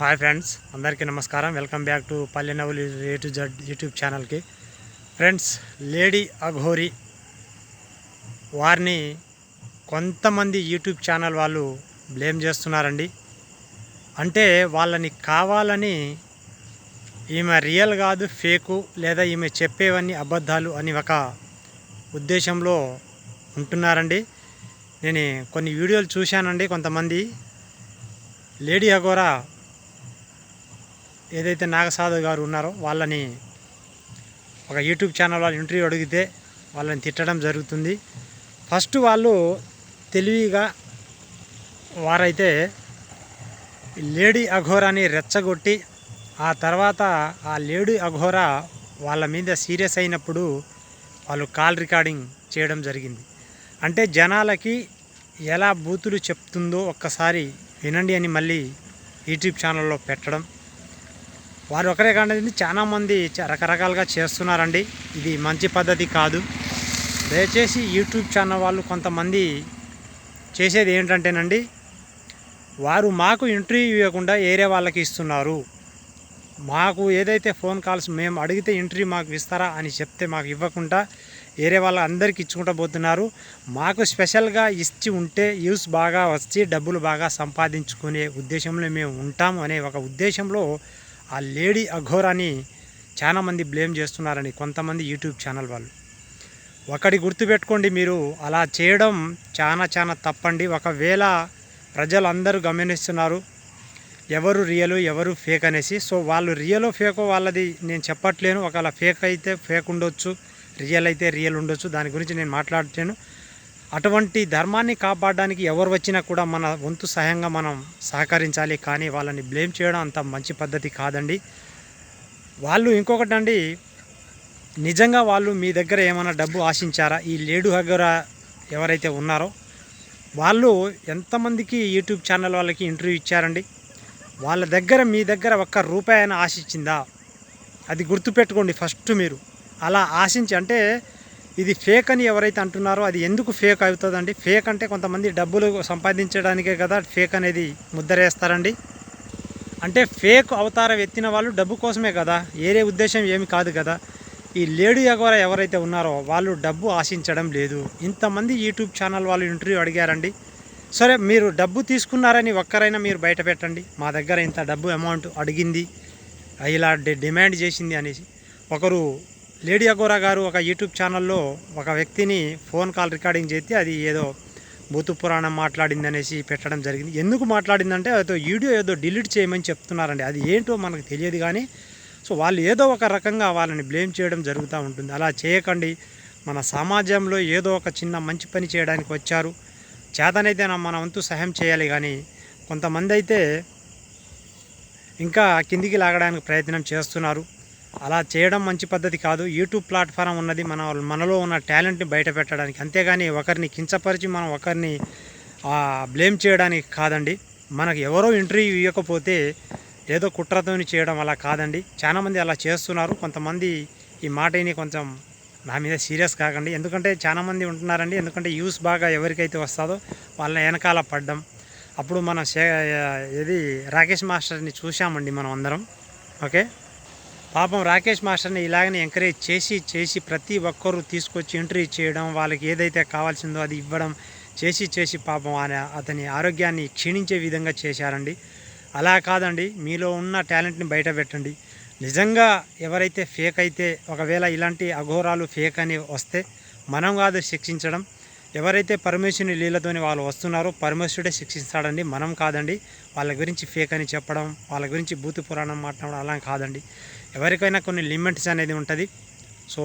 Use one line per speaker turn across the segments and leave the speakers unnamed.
Hi friends అందరికీ నమస్కారం. Welcome back to Palle Navvulu A to Z YouTube ఛానల్కి. Friends lady Aghori వారిని కొంతమంది యూట్యూబ్ ఛానల్ వాళ్ళు బ్లేమ్ చేస్తున్నారండి. అంటే వాళ్ళని కావాలని ఈమె రియల్ కాదు ఫేకు లేదా ఈమె చెప్పేవన్నీ అబద్ధాలు అని ఒక ఉద్దేశంలో ఉంటున్నారండి. నేను కొన్ని వీడియోలు చూశానండి కొంతమంది. లేడీ అఘోరా ఏదైతే నాగసాధు గారు ఉన్నారో వాళ్ళని ఒక యూట్యూబ్ ఛానల్ వాళ్ళు ఇంటర్వ్యూ అడిగితే వాళ్ళని తిట్టడం జరుగుతుంది. ఫస్ట్ వాళ్ళు తెలివిగా వారైతే లేడీ అఘోరాని రెచ్చగొట్టి ఆ తర్వాత ఆ లేడీ అఘోరా వాళ్ళ మీద సీరియస్ అయినప్పుడు వాళ్ళు కాల్ రికార్డింగ్ చేయడం జరిగింది. అంటే జనాలకి ఎలా బూతులు చెప్తుందో ఒక్కసారి వినండి అని మళ్ళీ యూట్యూబ్ ఛానల్లో పెట్టడం. వారు ఒకరే కాదండి చాలామంది చ- రకరకాలుగా చేస్తున్నారండి. ఇది మంచి పద్ధతి కాదు. దయచేసి యూట్యూబ్ ఛానల్ వాళ్ళు కొంతమంది చేసేది ఏంటంటేనండి వారు మాకు ఇంటర్వ్యూ ఇవ్వకుండా ఏరే వాళ్ళకి ఇస్తున్నారు. మాకు ఏదైతే ఫోన్ కాల్స్ మేము అడిగితే ఇంటర్వ్యూ మాకు ఇస్తారా అని చెప్తే మాకు ఇవ్వకుండా వేరే వాళ్ళ అందరికి ఇచ్చుకుంటూ పోతున్నారు. మాకు స్పెషల్గా ఇచ్చి ఉంటే యూస్ బాగా వచ్చి డబ్బులు బాగా సంపాదించుకునే ఉద్దేశంలో మేము ఉంటాము అనే ఒక ఉద్దేశంలో ఆ లేడీ అఘోరాని చాలామంది బ్లేమ్ చేస్తున్నారని కొంతమంది యూట్యూబ్ ఛానల్ వాళ్ళు. ఒకటి గుర్తుపెట్టుకోండి మీరు అలా చేయడం చాలా చాలా తప్పండి. ఒకవేళ ప్రజలందరూ గమనిస్తున్నారు ఎవరు రియలు ఎవరు ఫేక్ అనేసి. సో వాళ్ళు రియలో ఫేకో వాళ్ళది నేను చెప్పట్లేను. ఒకవేళ ఫేక్ అయితే ఫేక్ ఉండొచ్చు రియల్ అయితే రియల్ ఉండొచ్చు. దాని గురించి నేను మాట్లాడలేను. అటువంటి ధర్మాన్ని కాపాడడానికి ఎవరు వచ్చినా కూడా మన వంతు సహాయంగా మనం సహకరించాలి. కానీ వాళ్ళని బ్లేమ్ చేయడం అంత మంచి పద్ధతి కాదండి. వాళ్ళు ఇంకొకటి అండి నిజంగా వాళ్ళు మీ దగ్గర ఏమైనా డబ్బు ఆశించారా? ఈ లేడు దగ్గర ఎవరైతే ఉన్నారో వాళ్ళు ఎంతమందికి యూట్యూబ్ ఛానల్ వాళ్ళకి ఇంటర్వ్యూ ఇచ్చారండి? వాళ్ళ దగ్గర మీ దగ్గర ఒక్క రూపాయి అయినా ఆశించిందా? అది గుర్తుపెట్టుకోండి ఫస్ట్ మీరు. అలా ఆశించి అంటే ఇది ఫేక్ అని ఎవరైతే అంటున్నారో అది ఎందుకు ఫేక్ అవుతుందండి? ఫేక్ అంటే కొంతమంది డబ్బులు సంపాదించడానికే కదా ఫేక్ అనేది ముద్దరేస్తారండి. అంటే ఫేక్ అవతారం ఎత్తిన వాళ్ళు డబ్బు కోసమే కదా వేరే ఉద్దేశం ఏమి కాదు కదా. ఈ లేడీ ఎగవర ఎవరైతే ఉన్నారో వాళ్ళు డబ్బు ఆశించడం లేదు. ఇంతమంది యూట్యూబ్ ఛానల్ వాళ్ళు ఇంటర్వ్యూ అడిగారండి. సరే మీరు డబ్బు తీసుకున్నారని ఒక్కరైనా మీరు బయట పెట్టండి. మా దగ్గర ఇంత డబ్బు అమౌంట్ అడిగింది ఇలా డి- డిమాండ్ చేసింది అనేసి. ఒకరు లేడీ అగోరా గారు ఒక యూట్యూబ్ ఛానల్లో ఒక వ్యక్తిని ఫోన్ కాల్ రికార్డింగ్ చేస్తే అది ఏదో భూతు పురాణం మాట్లాడింది అనేసి పెట్టడం జరిగింది. ఎందుకు మాట్లాడిందంటే అదో వీడియో ఏదో డిలీట్ చేయమని చెప్తున్నారండి. అది ఏంటో మనకు తెలియదు కానీ సో వాళ్ళు ఏదో ఒక రకంగా వాళ్ళని బ్లేమ్ చేయడం జరుగుతూ ఉంటుంది. అలా చేయకండి. మన సమాజంలో ఏదో ఒక చిన్న మంచి పని చేయడానికి వచ్చారు. చేతనైతే మన వంతు సహాయం చేయాలి కానీ కొంతమంది అయితే ఇంకా కిందికి లాగడానికి ప్రయత్నం చేస్తున్నారు. అలా చేయడం మంచి పద్ధతి కాదు. యూట్యూబ్ ప్లాట్ఫారం ఉన్నది. మన మనలో ఉన్న టాలెంట్ని బయట పెట్టడానికి. అంతేగాని ఒకరిని కించపరిచి మనం ఒకరిని బ్లేమ్ చేయడానికి కాదండి. మనకు ఎవరో ఇంటర్వ్యూ ఇవ్వకపోతే ఏదో కుట్రతోని చేయడం అలా కాదండి. చాలామంది అలా చేస్తున్నారు. కొంతమంది ఈ మాటని కొంచెం నా మీద సీరియస్ కాకండి. ఎందుకంటే చాలామంది ఉంటున్నారండి. ఎందుకంటే యూస్ బాగా ఎవరికైతే వస్తుందో వాళ్ళ వెనకాల పడ్డం. అప్పుడు మనం శే ఇది రాకేష్ మాస్టర్ని చూసామండి మనం అందరం. ఓకే? పాపం రాకేష్ మాస్టర్ని ఇలాగనే ఎంకరేజ్ చేసి చేసి ప్రతి ఒక్కరూ తీసుకొచ్చి ఎంట్రీ చేయడం వాళ్ళకి ఏదైతే కావాల్సిందో అది ఇవ్వడం చేసి చేసి పాపం ఆయన అతని ఆరోగ్యాన్ని క్షీణించే విధంగా చేశారండి. అలా కాదండి మీలో ఉన్న టాలెంట్ని బయట పెట్టండి. నిజంగా ఎవరైతే ఫేక్ అయితే ఒకవేళ ఇలాంటి అఘోరాలు ఫేక్ అని వస్తే మనం కాదు శిక్షించడం. ఎవరైతే పరమేశ్వరుని లీలతోని వాళ్ళు వస్తున్నారో పరమేశ్వరుడే శిక్షిస్తాడండి. మనం కాదండి వాళ్ళ గురించి ఫేక్ అని చెప్పడం వాళ్ళ గురించి భూతి పురాణం మాట్లాడడం అలా కాదండి. ఎవరికైనా కొన్ని లిమిట్స్ అనేది ఉంటుంది. సో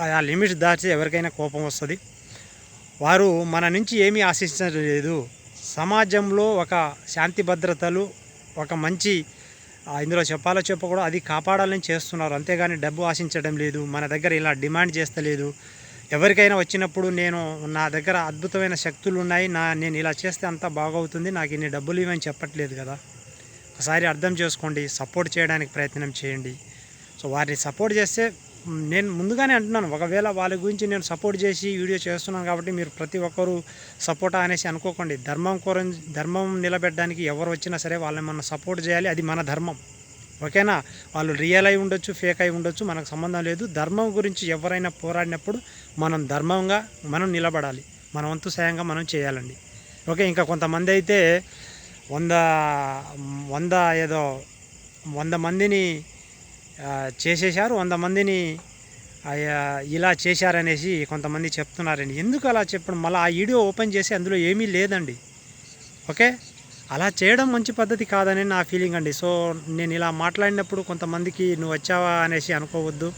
ఆ లిమిట్స్ దాటి ఎవరికైనా కోపం వస్తుంది. వారు మన నుంచి ఏమీ ఆశించలేదు సమాజంలో ఒక శాంతి భద్రతలు ఒక మంచి ఇందులో చెప్పాలో చెప్పకూడదు. అది కాపాడాలని చేస్తున్నారు. అంతేగాని డబ్బు ఆశించడం లేదు. మన దగ్గర ఇలా డిమాండ్ చేస్తలేదు. ఎవరికైనా వచ్చినప్పుడు నేను నా దగ్గర అద్భుతమైన శక్తులు ఉన్నాయి. నా నేను ఇలా చేస్తే అంతా బాగవుతుంది. నాకు ఇన్ని డబ్బులు ఇవని చెప్పట్లేదు కదా. ఒకసారి అర్థం చేసుకోండి సపోర్ట్ చేయడానికి ప్రయత్నం చేయండి. సో వారిని సపోర్ట్ చేస్తే నేను ముందుగానే అంటున్నాను ఒకవేళ వాళ్ళ గురించి నేను సపోర్ట్ చేసి వీడియో చేస్తున్నాను కాబట్టి మీరు ప్రతి ఒక్కరూ సపోర్టా అనేసి అనుకోకండి. ధర్మం కోర ధర్మం నిలబెట్టడానికి ఎవరు వచ్చినా సరే వాళ్ళని మనం సపోర్ట్ చేయాలి అది మన ధర్మం. ఓకేనా? వాళ్ళు రియల్ అయి ఉండొచ్చు ఫేక్ అయి ఉండొచ్చు మనకు సంబంధం లేదు. ధర్మం గురించి ఎవరైనా పోరాడినప్పుడు మనం ధర్మంగా మనం నిలబడాలి. మన వంతు సాయంగా మనం చేయాలండి. ఓకే ఇంకా కొంతమంది అయితే వంద వంద ఏదో వంద మందిని చేసేశారు వంద మందిని ఇలా చేశారనేసి కొంతమంది చెప్తున్నారండి. ఎందుకు అలా చెప్పడం? మళ్ళీ ఆ వీడియో ఓపెన్ చేసి అందులో ఏమీ లేదండి. ఓకే? అలా చేయడం మంచి పద్ధతి కాదని నా ఫీలింగ్ అండి. సో నేను ఇలా మాట్లాడినప్పుడు కొంతమందికి నువ్వు వచ్చావా అనేసి అనుకోవద్దు.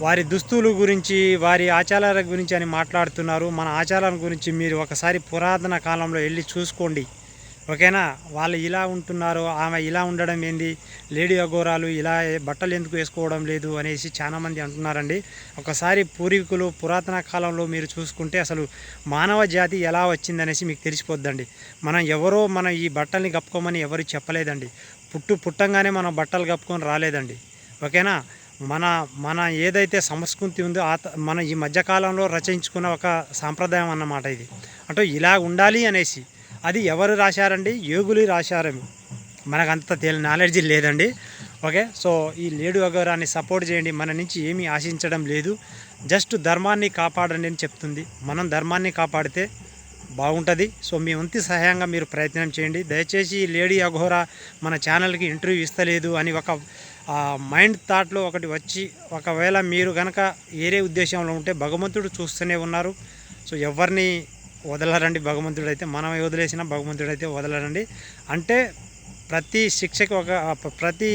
వారి దుస్తులు గురించి వారి ఆచారాల గురించి అని మాట్లాడుతున్నారు. మన ఆచారాల గురించి మీరు ఒకసారి పురాతన కాలంలో వెళ్ళి చూసుకోండి. ఓకేనా? వాళ్ళు ఇలా ఉంటున్నారు ఆమె ఇలా ఉండడం ఏంది? లేడీ అఘోరాలు ఇలా బట్టలు ఎందుకు వేసుకోవడం లేదు అనేసి చాలామంది అంటున్నారండి. ఒకసారి పూర్వీకులు పురాతన కాలంలో మీరు చూసుకుంటే అసలు మానవ జాతి ఎలా వచ్చిందనేసి మీకు తెలిసిపోద్దండి. మనం ఎవరో మనం ఈ బట్టల్ని కప్పుకోమని ఎవరు చెప్పలేదండి. పుట్టు పుట్టంగానే మనం బట్టలు కప్పుకొని రాలేదండి. ఓకేనా? మన మన ఏదైతే సంస్కృతి ఉందో ఆ మన ఈ మధ్యకాలంలో రచించుకున్న ఒక సాంప్రదాయం అన్నమాట ఇది. అంటే ఇలా ఉండాలి అనేసి. అది ఎవరు రాశారండి? యోగులు రాశారేమో మనకు అంత తేలి నాలెడ్జ్ లేదండి. ఓకే? సో ఈ లేడు అగౌరాన్ని సపోర్ట్ చేయండి. మన నుంచి ఏమీ ఆశించడం లేదు. జస్ట్ ధర్మాన్ని కాపాడండి అని చెప్తుంది. మనం ధర్మాన్ని కాపాడితే బాగుంటుంది. సో మీ వంతు సహాయంగా మీరు ప్రయత్నం చేయండి. దయచేసి ఈ లేడీ అఘోరా మన ఛానల్కి ఇంటర్వ్యూ ఇస్తలేదు అని ఒక మైండ్ థాట్లో ఒకటి వచ్చి ఒకవేళ మీరు కనుక వేరే ఉద్దేశంలో ఉంటే భగవంతుడు చూస్తూనే ఉన్నారు. సో ఎవరిని వదలరండి భగవంతుడు అయితే మనం వదిలేసిన భగవంతుడు అయితే వదలరండి. అంటే ప్రతి శిక్షకి ఒక ప్రతి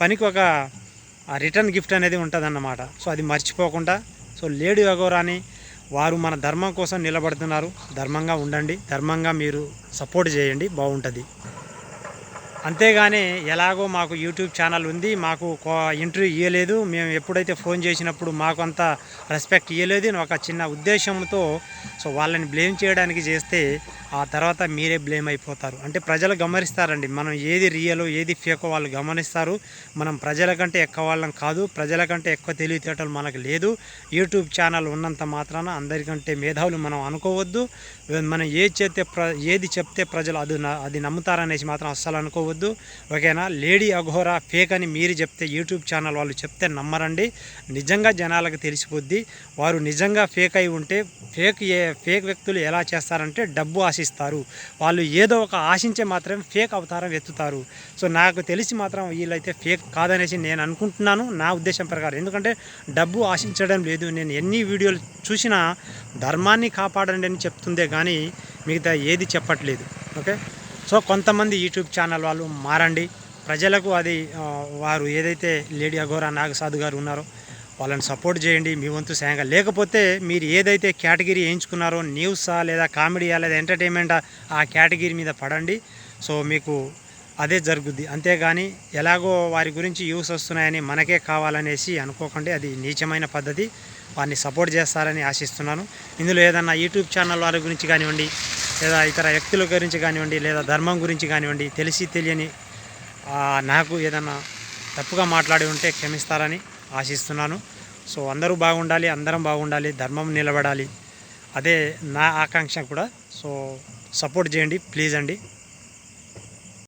పనికి ఒక రిటర్న్ గిఫ్ట్ అనేది ఉంటుందన్నమాట. సో అది మర్చిపోకుండా సో లేడీ అగోరాని వారు మన ధర్మం కోసం నిలబడుతున్నారు. ధర్మంగా ఉండండి ధర్మంగా మీరు సపోర్ట్ చేయండి బాగుంటుంది. అంతేగాని ఎలాగో మాకు యూట్యూబ్ ఛానల్ ఉంది మాకు ఇంటర్వ్యూ ఇవ్వలేదు మేము ఎప్పుడైతే ఫోన్ చేసినప్పుడు మాకు అంత రెస్పెక్ట్ ఇవ్వలేదు అని ఒక చిన్న ఉద్దేశంతో సో వాళ్ళని బ్లేమ్ చేయడానికి చేస్తే ఆ తర్వాత మీరే బ్లేమ్ అయిపోతారు. అంటే ప్రజలు గమనిస్తారండి. మనం ఏది రియలో ఏది ఫేకో వాళ్ళు గమనిస్తారు. మనం ప్రజల కంటే ఎక్కువ వాళ్ళం కాదు. ప్రజల కంటే ఎక్కువ తెలివితేటలు మనకు లేదు. యూట్యూబ్ ఛానల్ ఉన్నంత మాత్రాన అందరికంటే మేధావులు మనం అనుకోవద్దు. మనం ఏది చెప్తే ప్ర ఏది చెప్తే ప్రజలు అది అది నమ్ముతారనేసి మాత్రం అస్సలు అనుకోవద్దు. ఓకేనా? లేడీ అఘోరా ఫేక్ అని మీరు చెప్తే యూట్యూబ్ ఛానల్ వాళ్ళు చెప్తే నమ్మరండి. నిజంగా జనాలకు తెలిసిపోద్ది. వారు నిజంగా ఫేక్ అయి ఉంటే ఫేక్ ఏ ఫేక్ వ్యక్తులు ఎలా చేస్తారంటే డబ్బు ఆశ ఆశిస్తారు. వాళ్ళు ఏదో ఒక ఆశించే మాత్రమే ఫేక్ అవతారం ఎత్తుతారు. సో నాకు తెలిసి మాత్రం వీళ్ళైతే ఫేక్ కాదనేసి నేను అనుకుంటున్నాను నా ఉద్దేశం ప్రకారం. ఎందుకంటే డబ్బు ఆశించడం లేదు. నేను ఎన్ని వీడియోలు చూసినా ధర్మాన్ని కాపాడండి అని చెప్తుందే కానీ మిగతా ఏది చెప్పట్లేదు. ఓకే? సో కొంతమంది యూట్యూబ్ ఛానల్ వాళ్ళు మారండి. ప్రజలకు అది వారు ఏదైతే లేడీ అఘోరా నాగసాధు గారు ఉన్నారో వాళ్ళని సపోర్ట్ చేయండి మీ వంతు సాయంగా లేకపోతే మీరు ఏదైతే కేటగిరీ వేయించుకున్నారో న్యూసా లేదా కామెడీయా లేదా ఎంటర్టైన్మెంటా ఆ కేటగిరీ మీద పడండి. సో మీకు అదే జరుగుద్ది. అంతేగాని ఎలాగో వారి గురించి యూస్ వస్తున్నాయని మనకే కావాలనేసి అనుకోకండి. అది నీచమైన పద్ధతి. వారిని సపోర్ట్ చేస్తారని ఆశిస్తున్నాను. ఇందులో ఏదన్నా యూట్యూబ్ ఛానల్ వారి గురించి కానివ్వండి లేదా ఇతర వ్యక్తుల గురించి కానివ్వండి లేదా ధర్మం గురించి కానివ్వండి తెలిసి తెలియని నాకు ఏదన్నా తప్పుగా మాట్లాడి ఉంటే క్షమిస్తారని ఆశిస్తున్నాను. సో అందరూ బాగుండాలి అందరం బాగుండాలి ధర్మం నిలబడాలి. అదే నా ఆకాంక్ష కూడా. సో సపోర్ట్ చేయండి ప్లీజ్ అండి.